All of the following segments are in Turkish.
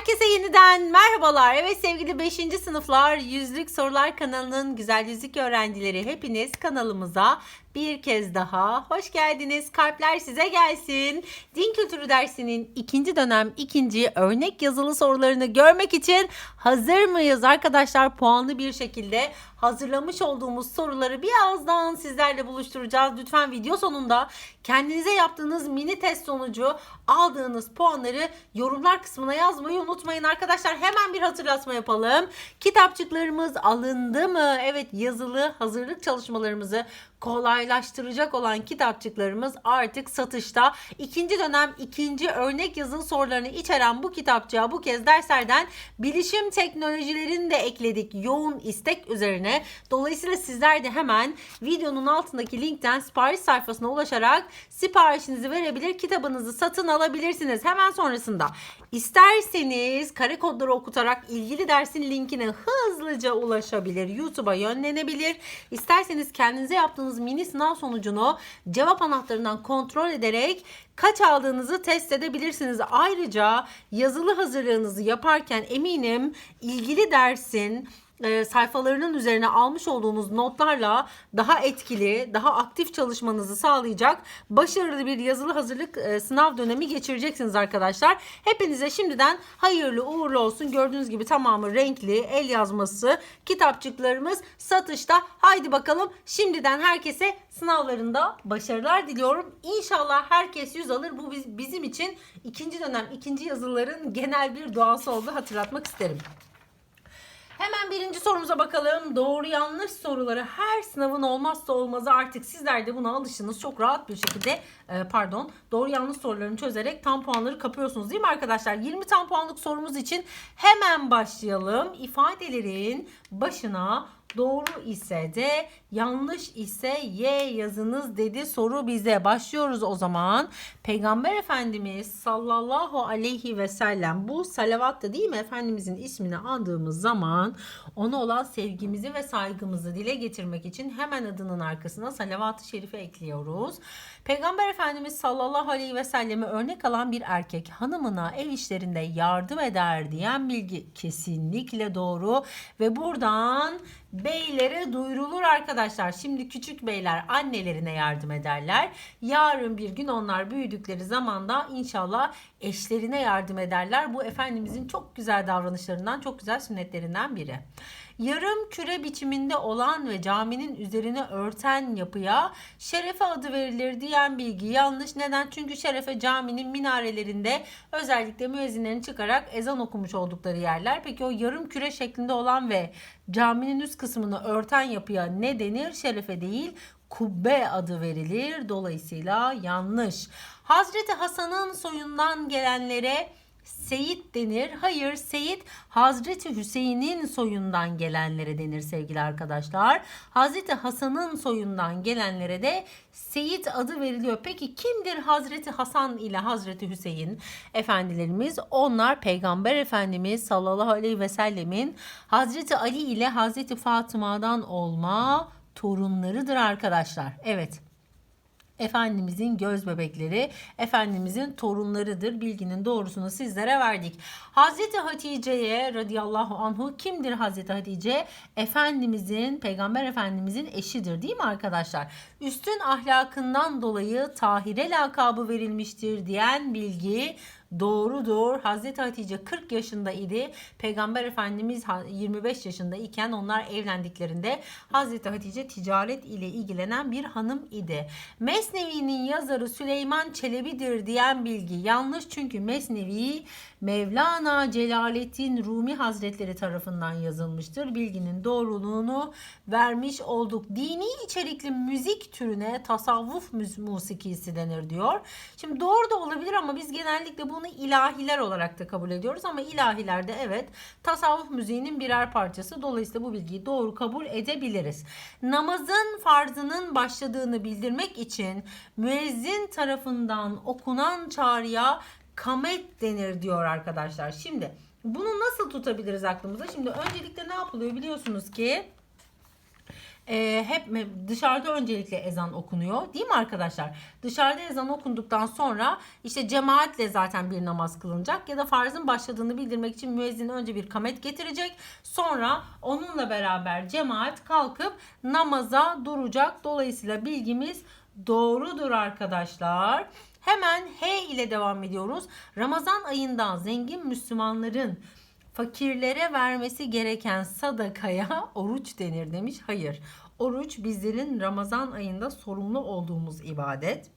Herkese yeniden merhabalar. Evet sevgili 5. sınıflar Yüzlük Sorular kanalının güzel yüzlük öğrencileri hepiniz kanalımıza bir kez daha hoş geldiniz. Kalpler size gelsin. Din kültürü dersinin ikinci dönem ikinci örnek yazılı sorularını görmek için hazır mıyız arkadaşlar? Puanlı bir şekilde hazırlamış olduğumuz soruları birazdan sizlerle buluşturacağız. Lütfen video sonunda kendinize yaptığınız mini test sonucu aldığınız puanları yorumlar kısmına yazmayı unutmayın arkadaşlar. Hemen bir hatırlatma yapalım. Kitapçıklarımız alındı mı? Evet yazılı hazırlık çalışmalarımızı kolaylaştıracak olan kitapçıklarımız artık satışta. İkinci dönem ikinci örnek yazılı sorularını içeren bu kitapçığa bu kez derslerden bilişim teknolojilerini de ekledik yoğun istek üzerine. Dolayısıyla sizler de hemen videonun altındaki linkten sipariş sayfasına ulaşarak siparişinizi verebilir, kitabınızı satın alabilirsiniz. Hemen sonrasında isterseniz kare kodları okutarak ilgili dersin linkine hızlıca ulaşabilir, YouTube'a yönlenebilir. İsterseniz kendinize yaptığınız mini sınav sonucunu cevap anahtarından kontrol ederek kaç aldığınızı test edebilirsiniz. Ayrıca yazılı hazırlığınızı yaparken eminim ilgili dersin e, sayfalarının üzerine almış olduğunuz notlarla daha etkili, daha aktif çalışmanızı sağlayacak başarılı bir yazılı hazırlık e, sınav dönemi geçireceksiniz arkadaşlar. Hepinize şimdiden hayırlı uğurlu olsun. Gördüğünüz gibi tamamı renkli, el yazması kitapçıklarımız satışta. Haydi bakalım şimdiden herkese sınavlarında başarılar diliyorum. İnşallah herkes yüz alır. Bu biz- bizim için ikinci dönem ikinci yazıların genel bir duası oldu hatırlatmak isterim. Hemen birinci sorumuza bakalım. Doğru yanlış soruları her sınavın olmazsa olmazı artık sizler de buna alışınız. Çok rahat bir şekilde e, pardon doğru yanlış sorularını çözerek tam puanları kapıyorsunuz değil mi arkadaşlar? 20 tam puanlık sorumuz için hemen başlayalım. İfadelerin başına Doğru ise de yanlış ise Y yazınız dedi soru bize. Başlıyoruz o zaman. Peygamber Efendimiz sallallahu aleyhi ve sellem bu salavatta değil mi Efendimizin ismini andığımız zaman ona olan sevgimizi ve saygımızı dile getirmek için hemen adının arkasına salavat-ı şerife ekliyoruz. Peygamber Efendimiz sallallahu aleyhi ve selleme örnek alan bir erkek hanımına ev işlerinde yardım eder diyen bilgi kesinlikle doğru ve buradan beylere duyurulur arkadaşlar. Şimdi küçük beyler annelerine yardım ederler. Yarın bir gün onlar büyüdükleri zamanda inşallah eşlerine yardım ederler. Bu Efendimizin çok güzel davranışlarından, çok güzel sünnetlerinden biri. Yarım küre biçiminde olan ve caminin üzerine örten yapıya şerefe adı verilir diyen bilgi yanlış. Neden? Çünkü şerefe caminin minarelerinde özellikle müezzinlerin çıkarak ezan okumuş oldukları yerler. Peki o yarım küre şeklinde olan ve caminin üst kısmını örten yapıya ne denir? Şerefe değil kubbe adı verilir. Dolayısıyla yanlış. Hazreti Hasan'ın soyundan gelenlere Seyit denir. Hayır Seyit Hazreti Hüseyin'in soyundan gelenlere denir sevgili arkadaşlar. Hazreti Hasan'ın soyundan gelenlere de Seyit adı veriliyor. Peki kimdir Hazreti Hasan ile Hazreti Hüseyin efendilerimiz? Onlar Peygamber Efendimiz sallallahu aleyhi ve sellemin Hazreti Ali ile Hazreti Fatıma'dan olma torunlarıdır arkadaşlar. Evet. Efendimizin göz bebekleri, Efendimizin torunlarıdır. Bilginin doğrusunu sizlere verdik. Hazreti Hatice'ye radıyallahu anhu kimdir Hazreti Hatice? Efendimizin, Peygamber Efendimizin eşidir değil mi arkadaşlar? Üstün ahlakından dolayı Tahire lakabı verilmiştir diyen bilgi Doğrudur. Hazreti Hatice 40 yaşında idi. Peygamber Efendimiz 25 yaşında iken onlar evlendiklerinde Hazreti Hatice ticaret ile ilgilenen bir hanım idi. Mesnevi'nin yazarı Süleyman Çelebi'dir diyen bilgi yanlış çünkü Mesnevi Mevlana Celaleddin Rumi Hazretleri tarafından yazılmıştır. Bilginin doğruluğunu vermiş olduk. Dini içerikli müzik türüne tasavvuf musikisi denir diyor. Şimdi doğru da olabilir ama biz genellikle bunu ilahiler olarak da kabul ediyoruz ama ilahilerde evet tasavvuf müziğinin birer parçası. Dolayısıyla bu bilgiyi doğru kabul edebiliriz. Namazın farzının başladığını bildirmek için müezzin tarafından okunan çağrıya kamet denir diyor arkadaşlar. Şimdi bunu nasıl tutabiliriz aklımızda? Şimdi öncelikle ne yapılıyor biliyorsunuz ki e, hep dışarıda öncelikle ezan okunuyor değil mi arkadaşlar? Dışarıda ezan okunduktan sonra işte cemaatle zaten bir namaz kılınacak ya da farzın başladığını bildirmek için müezzin önce bir kamet getirecek. Sonra onunla beraber cemaat kalkıp namaza duracak. Dolayısıyla bilgimiz doğrudur arkadaşlar. Hemen H ile devam ediyoruz. Ramazan ayında zengin Müslümanların fakirlere vermesi gereken sadakaya oruç denir demiş. Hayır. Oruç bizlerin Ramazan ayında sorumlu olduğumuz ibadet.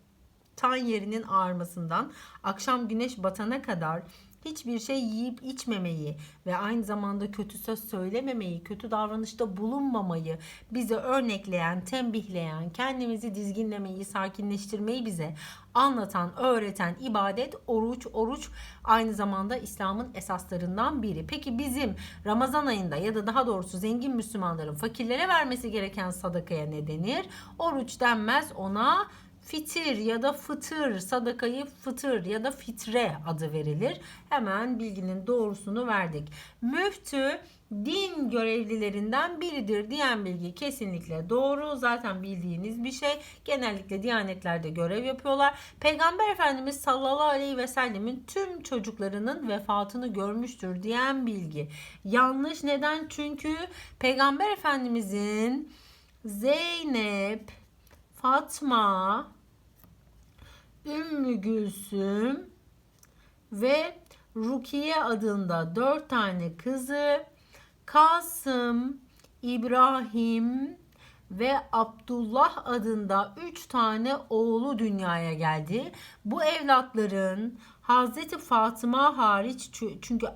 Tan yerinin ağarmasından akşam güneş batana kadar hiçbir şey yiyip içmemeyi ve aynı zamanda kötü söz söylememeyi, kötü davranışta bulunmamayı bize örnekleyen, tembihleyen, kendimizi dizginlemeyi, sakinleştirmeyi bize anlatan, öğreten ibadet oruç. Oruç aynı zamanda İslam'ın esaslarından biri. Peki bizim Ramazan ayında ya da daha doğrusu zengin Müslümanların fakirlere vermesi gereken sadakaya ne denir? Oruç denmez ona fitir ya da fıtır, sadakayı fıtır ya da fitre adı verilir. Hemen bilginin doğrusunu verdik. Müftü din görevlilerinden biridir diyen bilgi kesinlikle doğru. Zaten bildiğiniz bir şey. Genellikle diyanetlerde görev yapıyorlar. Peygamber Efendimiz sallallahu aleyhi ve sellemin tüm çocuklarının vefatını görmüştür diyen bilgi. Yanlış neden? Çünkü Peygamber Efendimizin Zeynep, Fatma, Ümmü Gülsüm ve Rukiye adında dört tane kızı Kasım, İbrahim ve Abdullah adında üç tane oğlu dünyaya geldi. Bu evlatların Hazreti Fatıma hariç çü- çünkü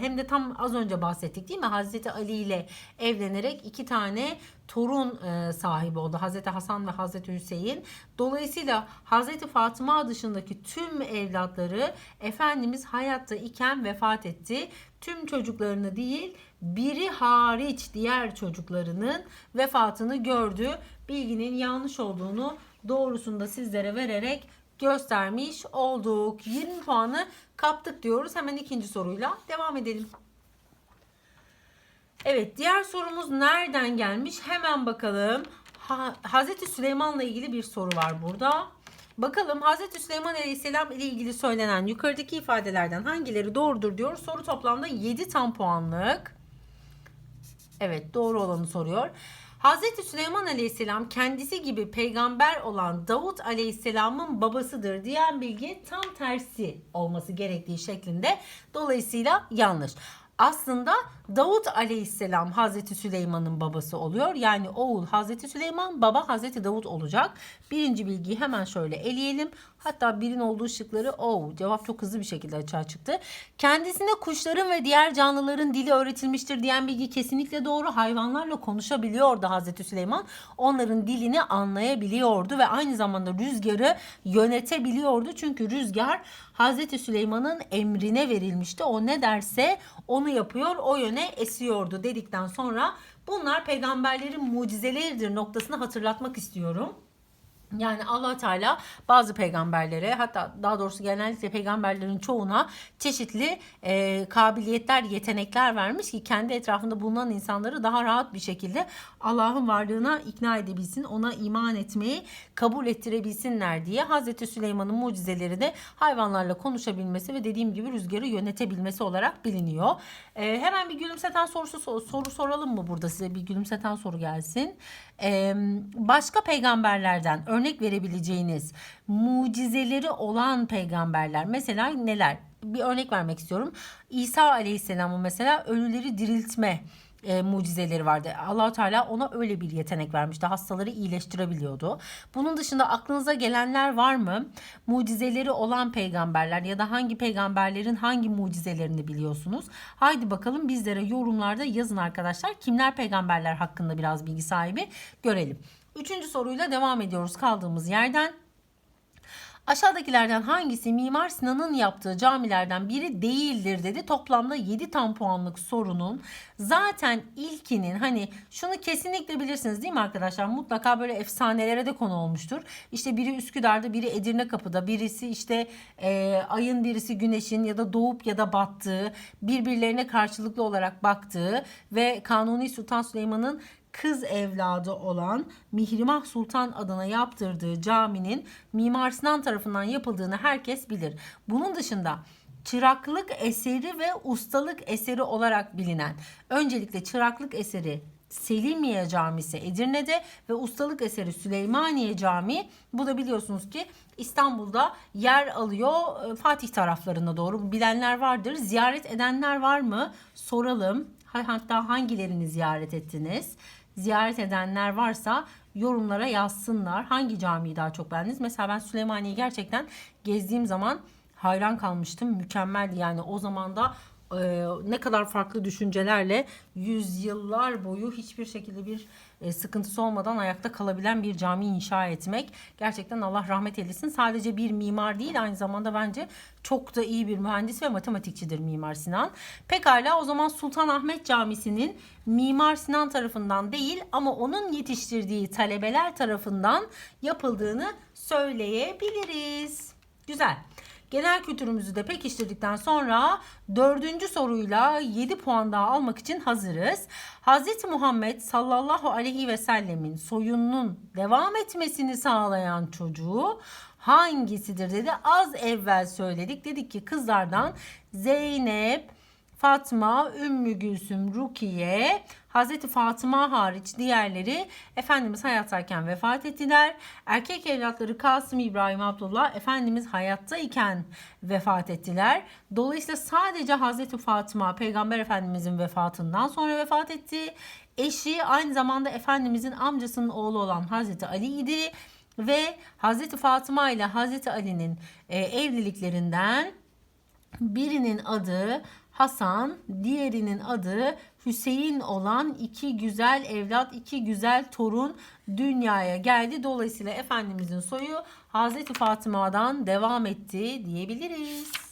hem de tam az önce bahsettik değil mi? Hazreti Ali ile evlenerek iki tane torun sahibi oldu. Hazreti Hasan ve Hazreti Hüseyin. Dolayısıyla Hazreti Fatıma dışındaki tüm evlatları Efendimiz hayatta iken vefat etti. Tüm çocuklarını değil biri hariç diğer çocuklarının vefatını gördü. Bilginin yanlış olduğunu doğrusunu da sizlere vererek göstermiş olduk. 20 puanı kaptık diyoruz. Hemen ikinci soruyla devam edelim. Evet diğer sorumuz nereden gelmiş? Hemen bakalım. Ha, Hazreti Süleyman'la ilgili bir soru var burada. Bakalım Hazreti Süleyman Aleyhisselam ile ilgili söylenen yukarıdaki ifadelerden hangileri doğrudur diyor. Soru toplamda 7 tam puanlık. Evet doğru olanı soruyor. Hazreti Süleyman Aleyhisselam kendisi gibi peygamber olan Davut Aleyhisselam'ın babasıdır diyen bilgi tam tersi olması gerektiği şeklinde. Dolayısıyla yanlış. Aslında Davut Aleyhisselam Hazreti Süleyman'ın babası oluyor. Yani oğul Hazreti Süleyman, baba Hazreti Davut olacak. Birinci bilgiyi hemen şöyle eleyelim. Hatta birin olduğu şıkları o cevap çok hızlı bir şekilde açığa çıktı. Kendisine kuşların ve diğer canlıların dili öğretilmiştir diyen bilgi kesinlikle doğru. Hayvanlarla konuşabiliyordu Hazreti Süleyman. Onların dilini anlayabiliyordu ve aynı zamanda rüzgarı yönetebiliyordu. Çünkü rüzgar Hazreti Süleyman'ın emrine verilmişti. O ne derse onu yapıyor, o yöne esiyordu dedikten sonra bunlar peygamberlerin mucizeleridir noktasını hatırlatmak istiyorum. Yani allah Teala bazı peygamberlere hatta daha doğrusu genellikle peygamberlerin çoğuna çeşitli e, kabiliyetler, yetenekler vermiş ki kendi etrafında bulunan insanları daha rahat bir şekilde Allah'ın varlığına ikna edebilsin, ona iman etmeyi kabul ettirebilsinler diye Hazreti Süleyman'ın mucizeleri de hayvanlarla konuşabilmesi ve dediğim gibi rüzgarı yönetebilmesi olarak biliniyor. E, hemen bir gülümseten sorusu soru soralım mı burada size bir gülümseten soru gelsin. E, başka peygamberlerden örnek verebileceğiniz mucizeleri olan peygamberler mesela neler? Bir örnek vermek istiyorum. İsa Aleyhisselam'ın mesela ölüleri diriltme e, mucizeleri vardı. allah Teala ona öyle bir yetenek vermişti. Hastaları iyileştirebiliyordu. Bunun dışında aklınıza gelenler var mı? Mucizeleri olan peygamberler ya da hangi peygamberlerin hangi mucizelerini biliyorsunuz? Haydi bakalım bizlere yorumlarda yazın arkadaşlar. Kimler peygamberler hakkında biraz bilgi sahibi görelim. Üçüncü soruyla devam ediyoruz kaldığımız yerden. Aşağıdakilerden hangisi Mimar Sinan'ın yaptığı camilerden biri değildir dedi. Toplamda 7 tam puanlık sorunun zaten ilkinin hani şunu kesinlikle bilirsiniz değil mi arkadaşlar? Mutlaka böyle efsanelere de konu olmuştur. İşte biri Üsküdar'da, biri Edirne Kapı'da, birisi işte e, ayın birisi güneşin ya da doğup ya da battığı, birbirlerine karşılıklı olarak baktığı ve Kanuni Sultan Süleyman'ın kız evladı olan Mihrimah Sultan adına yaptırdığı caminin Mimar Sinan tarafından yapıldığını herkes bilir. Bunun dışında çıraklık eseri ve ustalık eseri olarak bilinen öncelikle çıraklık eseri Selimiye Camisi Edirne'de ve ustalık eseri Süleymaniye Camii bu da biliyorsunuz ki İstanbul'da yer alıyor e, Fatih taraflarına doğru bilenler vardır. Ziyaret edenler var mı? Soralım. Hatta hangilerini ziyaret ettiniz? Ziyaret edenler varsa yorumlara yazsınlar. Hangi camiyi daha çok beğendiniz? Mesela ben Süleymaniye'yi gerçekten gezdiğim zaman hayran kalmıştım. Mükemmeldi yani o zaman da e, ne kadar farklı düşüncelerle yüzyıllar boyu hiçbir şekilde bir e, sıkıntısı olmadan ayakta kalabilen bir cami inşa etmek. Gerçekten Allah rahmet eylesin. Sadece bir mimar değil aynı zamanda bence çok da iyi bir mühendis ve matematikçidir Mimar Sinan. Pekala o zaman Sultanahmet Camisi'nin Mimar Sinan tarafından değil ama onun yetiştirdiği talebeler tarafından yapıldığını söyleyebiliriz. Güzel. Genel kültürümüzü de pekiştirdikten sonra dördüncü soruyla 7 puan daha almak için hazırız. Hz. Muhammed sallallahu aleyhi ve sellemin soyunun devam etmesini sağlayan çocuğu hangisidir dedi. Az evvel söyledik. Dedik ki kızlardan Zeynep, Fatma, Ümmü Gülsüm, Rukiye, Hazreti Fatıma hariç diğerleri Efendimiz hayattayken vefat ettiler. Erkek evlatları Kasım, İbrahim, Abdullah Efendimiz hayattayken vefat ettiler. Dolayısıyla sadece Hazreti Fatıma Peygamber Efendimizin vefatından sonra vefat etti. Eşi aynı zamanda Efendimizin amcasının oğlu olan Hazreti Ali idi ve Hazreti Fatıma ile Hazreti Ali'nin e, evliliklerinden birinin adı Hasan, diğerinin adı Hüseyin olan iki güzel evlat, iki güzel torun dünyaya geldi. Dolayısıyla Efendimizin soyu Hazreti Fatıma'dan devam etti diyebiliriz.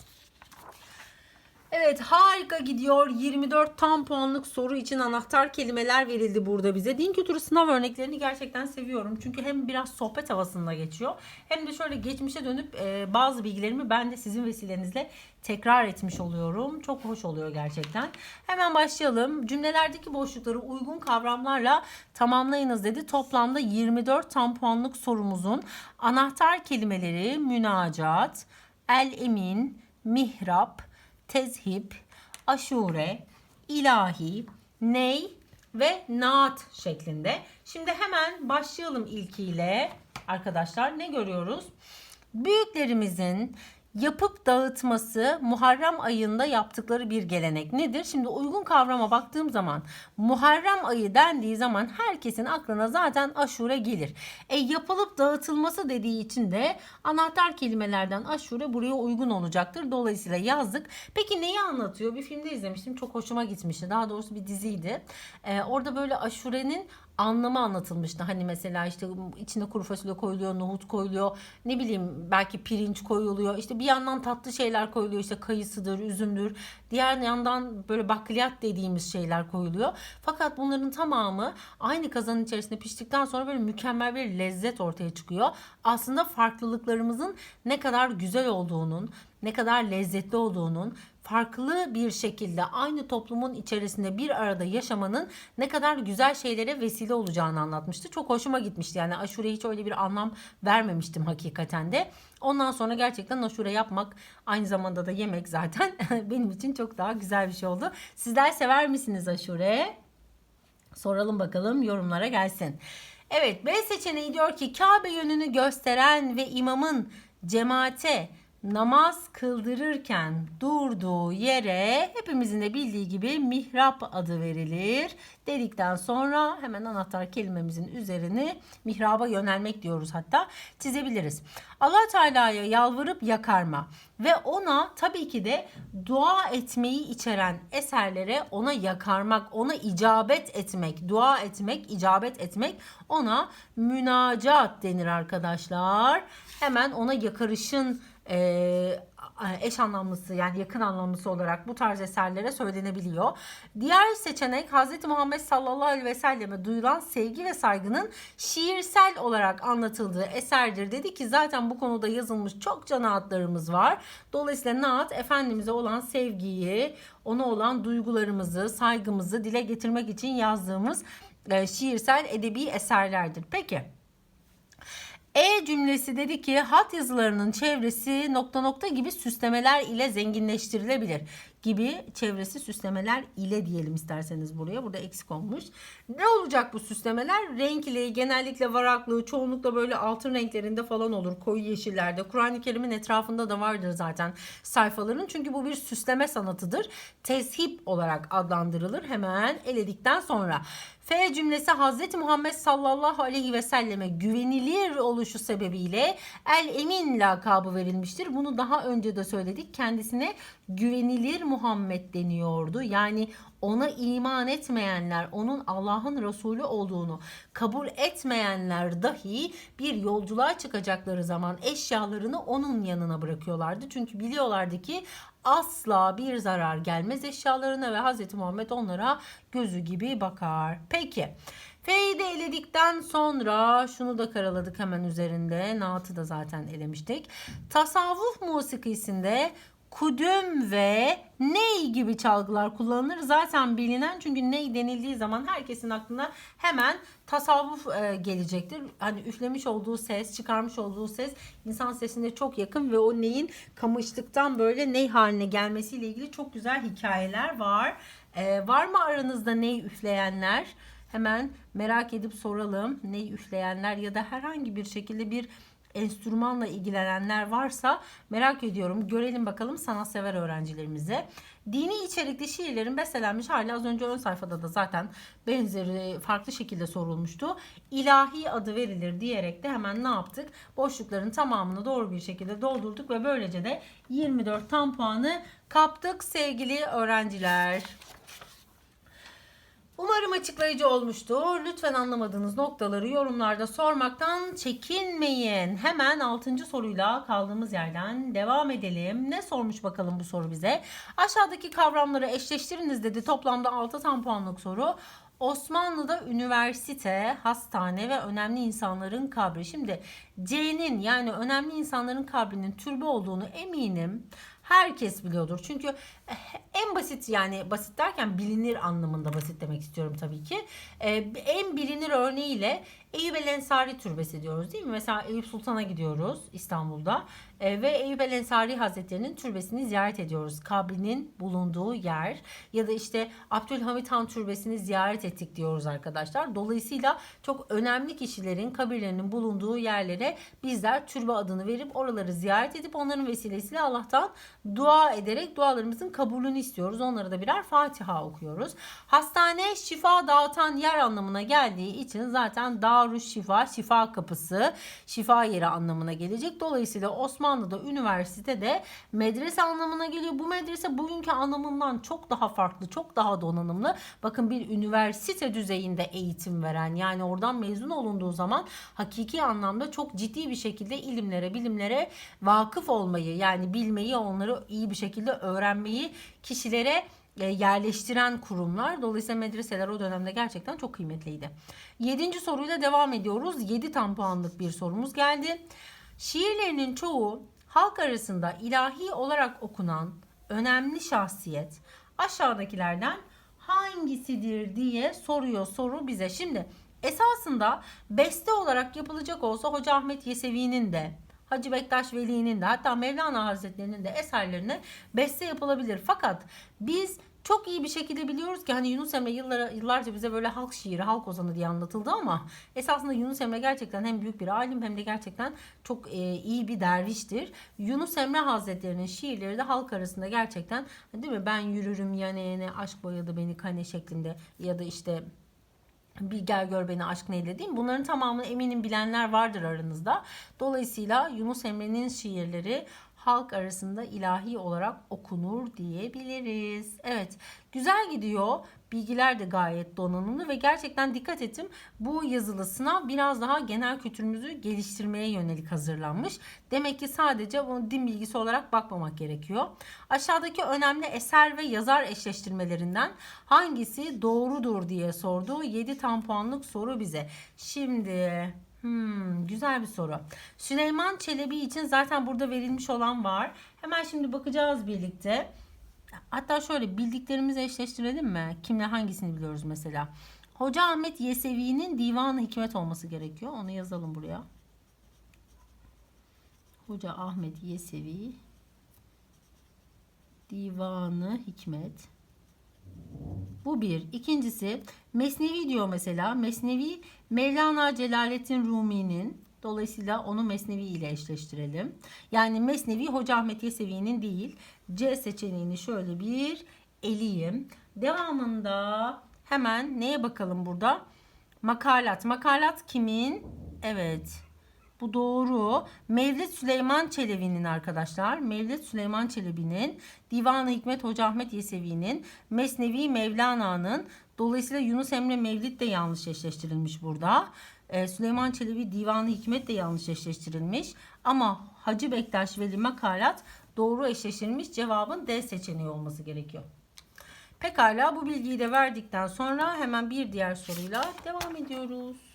Evet harika gidiyor. 24 tam puanlık soru için anahtar kelimeler verildi burada bize. Din kültürü sınav örneklerini gerçekten seviyorum. Çünkü hem biraz sohbet havasında geçiyor. Hem de şöyle geçmişe dönüp e, bazı bilgilerimi ben de sizin vesilenizle tekrar etmiş oluyorum. Çok hoş oluyor gerçekten. Hemen başlayalım. Cümlelerdeki boşlukları uygun kavramlarla tamamlayınız dedi. Toplamda 24 tam puanlık sorumuzun anahtar kelimeleri münacat, el emin, mihrap, tezhip, aşure, ilahi, ney ve naat şeklinde. Şimdi hemen başlayalım ilkiyle arkadaşlar. Ne görüyoruz? Büyüklerimizin yapıp dağıtması Muharrem ayında yaptıkları bir gelenek nedir? Şimdi uygun kavrama baktığım zaman Muharrem ayı dendiği zaman herkesin aklına zaten aşure gelir. E yapılıp dağıtılması dediği için de anahtar kelimelerden aşure buraya uygun olacaktır. Dolayısıyla yazdık. Peki neyi anlatıyor? Bir filmde izlemiştim. Çok hoşuma gitmişti. Daha doğrusu bir diziydi. E, orada böyle aşurenin anlamı anlatılmıştı. Hani mesela işte içine kuru fasulye koyuluyor, nohut koyuluyor. Ne bileyim belki pirinç koyuluyor. İşte bir yandan tatlı şeyler koyuluyor. İşte kayısıdır, üzümdür. Diğer yandan böyle bakliyat dediğimiz şeyler koyuluyor. Fakat bunların tamamı aynı kazanın içerisinde piştikten sonra böyle mükemmel bir lezzet ortaya çıkıyor. Aslında farklılıklarımızın ne kadar güzel olduğunun, ne kadar lezzetli olduğunun, farklı bir şekilde aynı toplumun içerisinde bir arada yaşamanın ne kadar güzel şeylere vesile olacağını anlatmıştı. Çok hoşuma gitmişti. Yani aşure hiç öyle bir anlam vermemiştim hakikaten de. Ondan sonra gerçekten aşure yapmak aynı zamanda da yemek zaten benim için çok daha güzel bir şey oldu. Sizler sever misiniz aşure? Soralım bakalım yorumlara gelsin. Evet B seçeneği diyor ki Kabe yönünü gösteren ve imamın cemaate namaz kıldırırken durduğu yere hepimizin de bildiği gibi mihrap adı verilir. Dedikten sonra hemen anahtar kelimemizin üzerini mihraba yönelmek diyoruz hatta çizebiliriz. Allah Teala'ya yalvarıp yakarma ve ona tabii ki de dua etmeyi içeren eserlere ona yakarmak, ona icabet etmek, dua etmek, icabet etmek ona münacat denir arkadaşlar. Hemen ona yakarışın e, eş anlamlısı yani yakın anlamlısı olarak bu tarz eserlere söylenebiliyor. Diğer seçenek Hz. Muhammed sallallahu aleyhi ve selleme duyulan sevgi ve saygının şiirsel olarak anlatıldığı eserdir. Dedi ki zaten bu konuda yazılmış çokça naatlarımız var. Dolayısıyla naat Efendimiz'e olan sevgiyi, ona olan duygularımızı, saygımızı dile getirmek için yazdığımız e, şiirsel edebi eserlerdir. Peki. E cümlesi dedi ki hat yazılarının çevresi nokta nokta gibi süslemeler ile zenginleştirilebilir gibi çevresi süslemeler ile diyelim isterseniz buraya. Burada eksik olmuş. Ne olacak bu süslemeler? Renkli, genellikle varaklı, çoğunlukla böyle altın renklerinde falan olur. Koyu yeşillerde. Kur'an-ı Kerim'in etrafında da vardır zaten sayfaların. Çünkü bu bir süsleme sanatıdır. Tezhip olarak adlandırılır hemen eledikten sonra. F cümlesi Hazreti Muhammed sallallahu aleyhi ve selleme güvenilir oluşu sebebiyle El Emin lakabı verilmiştir. Bunu daha önce de söyledik. Kendisine güvenilir Muhammed deniyordu. Yani ona iman etmeyenler, onun Allah'ın Resulü olduğunu kabul etmeyenler dahi bir yolculuğa çıkacakları zaman eşyalarını onun yanına bırakıyorlardı. Çünkü biliyorlardı ki asla bir zarar gelmez eşyalarına ve Hz. Muhammed onlara gözü gibi bakar. Peki. F'yi eledikten sonra şunu da karaladık hemen üzerinde. Naat'ı da zaten elemiştik. Tasavvuf musikisinde kudüm ve ney gibi çalgılar kullanılır. Zaten bilinen çünkü ney denildiği zaman herkesin aklına hemen tasavvuf e, gelecektir. Hani üflemiş olduğu ses, çıkarmış olduğu ses insan sesine çok yakın ve o neyin kamışlıktan böyle ney haline gelmesiyle ilgili çok güzel hikayeler var. E, var mı aranızda ney üfleyenler? Hemen merak edip soralım. Ney üfleyenler ya da herhangi bir şekilde bir enstrümanla ilgilenenler varsa merak ediyorum. Görelim bakalım sanatsever öğrencilerimize. Dini içerikli şiirlerin bestelenmiş hali az önce ön sayfada da zaten benzeri farklı şekilde sorulmuştu. İlahi adı verilir diyerek de hemen ne yaptık? Boşlukların tamamını doğru bir şekilde doldurduk ve böylece de 24 tam puanı kaptık sevgili öğrenciler. Umarım açıklayıcı olmuştur. Lütfen anlamadığınız noktaları yorumlarda sormaktan çekinmeyin. Hemen 6. soruyla kaldığımız yerden devam edelim. Ne sormuş bakalım bu soru bize? Aşağıdaki kavramları eşleştiriniz dedi. Toplamda 6 tam puanlık soru. Osmanlı'da üniversite, hastane ve önemli insanların kabri. Şimdi C'nin yani önemli insanların kabrinin türbe olduğunu eminim herkes biliyordur. Çünkü eh, en basit yani basit derken bilinir anlamında basit demek istiyorum tabii ki. Ee, en bilinir örneğiyle Eyüp El Ensari Türbesi diyoruz değil mi? Mesela Eyüp Sultan'a gidiyoruz İstanbul'da ee, ve Eyüp El Ensari Hazretleri'nin türbesini ziyaret ediyoruz. Kabrinin bulunduğu yer ya da işte Abdülhamit Han Türbesi'ni ziyaret ettik diyoruz arkadaşlar. Dolayısıyla çok önemli kişilerin kabirlerinin bulunduğu yerlere bizler türbe adını verip oraları ziyaret edip onların vesilesiyle Allah'tan dua ederek dualarımızın kabulünü istiyoruz. Onlara da birer Fatiha okuyoruz. Hastane şifa dağıtan yer anlamına geldiği için zaten Darüş Şifa, şifa kapısı, şifa yeri anlamına gelecek. Dolayısıyla Osmanlı'da üniversite de medrese anlamına geliyor. Bu medrese bugünkü anlamından çok daha farklı, çok daha donanımlı. Bakın bir üniversite düzeyinde eğitim veren yani oradan mezun olunduğu zaman hakiki anlamda çok ciddi bir şekilde ilimlere, bilimlere vakıf olmayı yani bilmeyi, onları iyi bir şekilde öğrenmeyi kişilere yerleştiren kurumlar. Dolayısıyla medreseler o dönemde gerçekten çok kıymetliydi. Yedinci soruyla devam ediyoruz. 7 tam puanlık bir sorumuz geldi. Şiirlerinin çoğu halk arasında ilahi olarak okunan önemli şahsiyet aşağıdakilerden hangisidir diye soruyor soru bize. Şimdi esasında beste olarak yapılacak olsa Hoca Ahmet Yesevi'nin de Hacı Bektaş Veli'nin de hatta Mevlana Hazretleri'nin de eserlerine beste yapılabilir. Fakat biz çok iyi bir şekilde biliyoruz ki hani Yunus Emre yıllara, yıllarca bize böyle halk şiiri, halk ozanı diye anlatıldı ama esasında Yunus Emre gerçekten hem büyük bir alim hem de gerçekten çok e, iyi bir derviştir. Yunus Emre Hazretleri'nin şiirleri de halk arasında gerçekten değil mi? Ben yürürüm yaneyene aşk boyadı beni kane şeklinde ya da işte bir gel gör beni aşk neyle mi? Bunların tamamını eminim bilenler vardır aranızda. Dolayısıyla Yunus Emre'nin şiirleri halk arasında ilahi olarak okunur diyebiliriz. Evet güzel gidiyor. Bilgiler de gayet donanımlı ve gerçekten dikkat ettim. Bu yazılı sınav biraz daha genel kültürümüzü geliştirmeye yönelik hazırlanmış. Demek ki sadece bunu din bilgisi olarak bakmamak gerekiyor. Aşağıdaki önemli eser ve yazar eşleştirmelerinden hangisi doğrudur diye sordu. 7 tam puanlık soru bize. Şimdi Hmm, güzel bir soru. Süleyman Çelebi için zaten burada verilmiş olan var. Hemen şimdi bakacağız birlikte. Hatta şöyle bildiklerimizi eşleştirelim mi? Kimle hangisini biliyoruz mesela? Hoca Ahmet Yesevi'nin Divan-ı Hikmet olması gerekiyor. Onu yazalım buraya. Hoca Ahmet Yesevi Divanı Hikmet. Bu bir. İkincisi Mesnevi diyor mesela. Mesnevi Mevlana Celaleddin Rumi'nin Dolayısıyla onu Mesnevi ile eşleştirelim. Yani Mesnevi Hoca Ahmet Yesevi'nin değil. C seçeneğini şöyle bir eleyim. Devamında hemen neye bakalım burada? Makalat. Makalat kimin? Evet. Bu doğru. Mevlid Süleyman Çelebi'nin arkadaşlar. Mevlid Süleyman Çelebi'nin, Divan-ı Hikmet Hoca Ahmet Yesevi'nin, Mesnevi Mevlana'nın. Dolayısıyla Yunus Emre Mevlid de yanlış eşleştirilmiş burada. Ee, Süleyman Çelebi Divan-ı Hikmet de yanlış eşleştirilmiş. Ama Hacı Bektaş Veli Makalat doğru eşleştirilmiş. Cevabın D seçeneği olması gerekiyor. Pekala bu bilgiyi de verdikten sonra hemen bir diğer soruyla devam ediyoruz.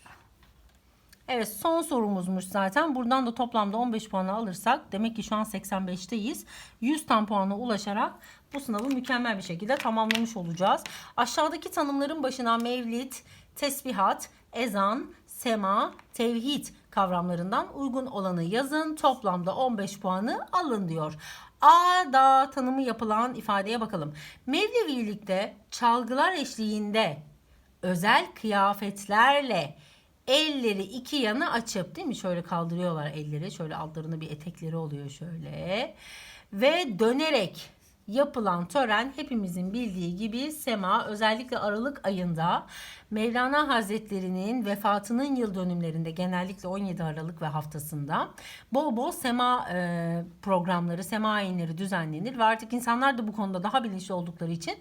Evet son sorumuzmuş zaten. Buradan da toplamda 15 puanı alırsak demek ki şu an 85'teyiz. 100 tam puana ulaşarak bu sınavı mükemmel bir şekilde tamamlamış olacağız. Aşağıdaki tanımların başına mevlid, tesbihat, ezan, sema, tevhid kavramlarından uygun olanı yazın. Toplamda 15 puanı alın diyor. A'da tanımı yapılan ifadeye bakalım. Mevlevilikte çalgılar eşliğinde özel kıyafetlerle elleri iki yana açıp değil mi? Şöyle kaldırıyorlar elleri. Şöyle altlarında bir etekleri oluyor şöyle. Ve dönerek yapılan tören hepimizin bildiği gibi Sema özellikle Aralık ayında Mevlana Hazretleri'nin vefatının yıl dönümlerinde genellikle 17 Aralık ve haftasında bol bol Sema e, programları, Sema ayinleri düzenlenir ve artık insanlar da bu konuda daha bilinçli oldukları için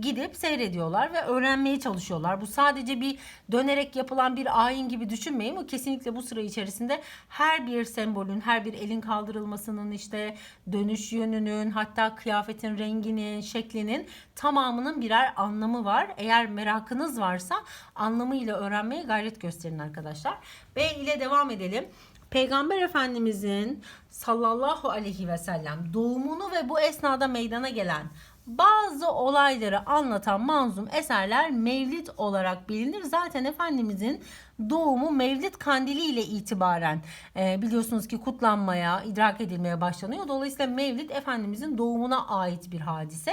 gidip seyrediyorlar ve öğrenmeye çalışıyorlar. Bu sadece bir dönerek yapılan bir ayin gibi düşünmeyin. Bu kesinlikle bu sıra içerisinde her bir sembolün, her bir elin kaldırılmasının işte dönüş yönünün, hatta kıyafetin renginin, şeklinin tamamının birer anlamı var. Eğer merakınız varsa anlamıyla öğrenmeye gayret gösterin arkadaşlar. B ile devam edelim. Peygamber Efendimizin sallallahu aleyhi ve sellem doğumunu ve bu esnada meydana gelen bazı olayları anlatan manzum eserler mevlid olarak bilinir. Zaten Efendimizin doğumu mevlid kandili ile itibaren e, biliyorsunuz ki kutlanmaya, idrak edilmeye başlanıyor. Dolayısıyla mevlid Efendimizin doğumuna ait bir hadise.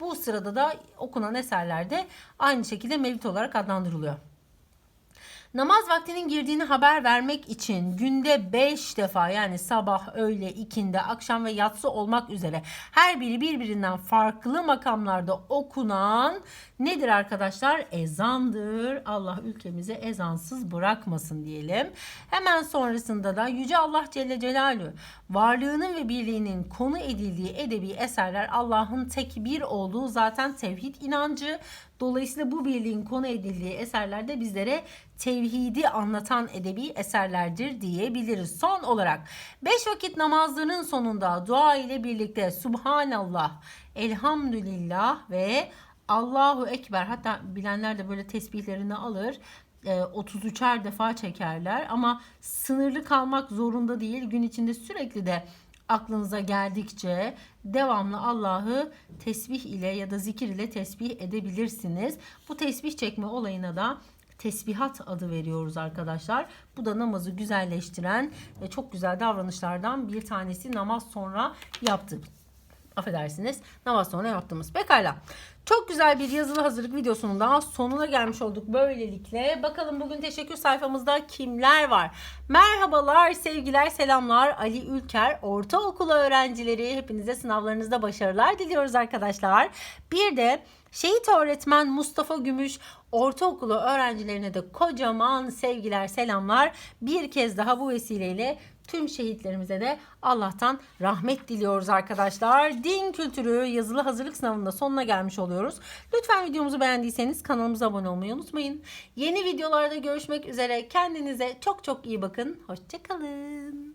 Bu sırada da okunan eserlerde aynı şekilde mevlid olarak adlandırılıyor. Namaz vaktinin girdiğini haber vermek için günde 5 defa yani sabah, öğle, ikindi, akşam ve yatsı olmak üzere her biri birbirinden farklı makamlarda okunan nedir arkadaşlar? Ezandır. Allah ülkemizi ezansız bırakmasın diyelim. Hemen sonrasında da Yüce Allah Celle Celaluhu varlığının ve birliğinin konu edildiği edebi eserler Allah'ın tek bir olduğu zaten tevhid inancı. Dolayısıyla bu birliğin konu edildiği eserler de bizlere tevhidi anlatan edebi eserlerdir diyebiliriz. Son olarak 5 vakit namazlarının sonunda dua ile birlikte Subhanallah, Elhamdülillah ve Allahu Ekber hatta bilenler de böyle tesbihlerini alır. 33'er e, defa çekerler ama sınırlı kalmak zorunda değil. Gün içinde sürekli de aklınıza geldikçe devamlı Allah'ı tesbih ile ya da zikir ile tesbih edebilirsiniz. Bu tesbih çekme olayına da tesbihat adı veriyoruz arkadaşlar. Bu da namazı güzelleştiren ve çok güzel davranışlardan bir tanesi namaz sonra yaptık. Affedersiniz namaz sonra yaptığımız. Pekala. Çok güzel bir yazılı hazırlık videosunun daha sonuna gelmiş olduk böylelikle. Bakalım bugün teşekkür sayfamızda kimler var? Merhabalar, sevgiler, selamlar. Ali Ülker, ortaokul öğrencileri. Hepinize sınavlarınızda başarılar diliyoruz arkadaşlar. Bir de Şehit öğretmen Mustafa Gümüş ortaokulu öğrencilerine de kocaman sevgiler, selamlar. Bir kez daha bu vesileyle tüm şehitlerimize de Allah'tan rahmet diliyoruz arkadaşlar. Din kültürü yazılı hazırlık sınavında sonuna gelmiş oluyoruz. Lütfen videomuzu beğendiyseniz kanalımıza abone olmayı unutmayın. Yeni videolarda görüşmek üzere. Kendinize çok çok iyi bakın. Hoşçakalın.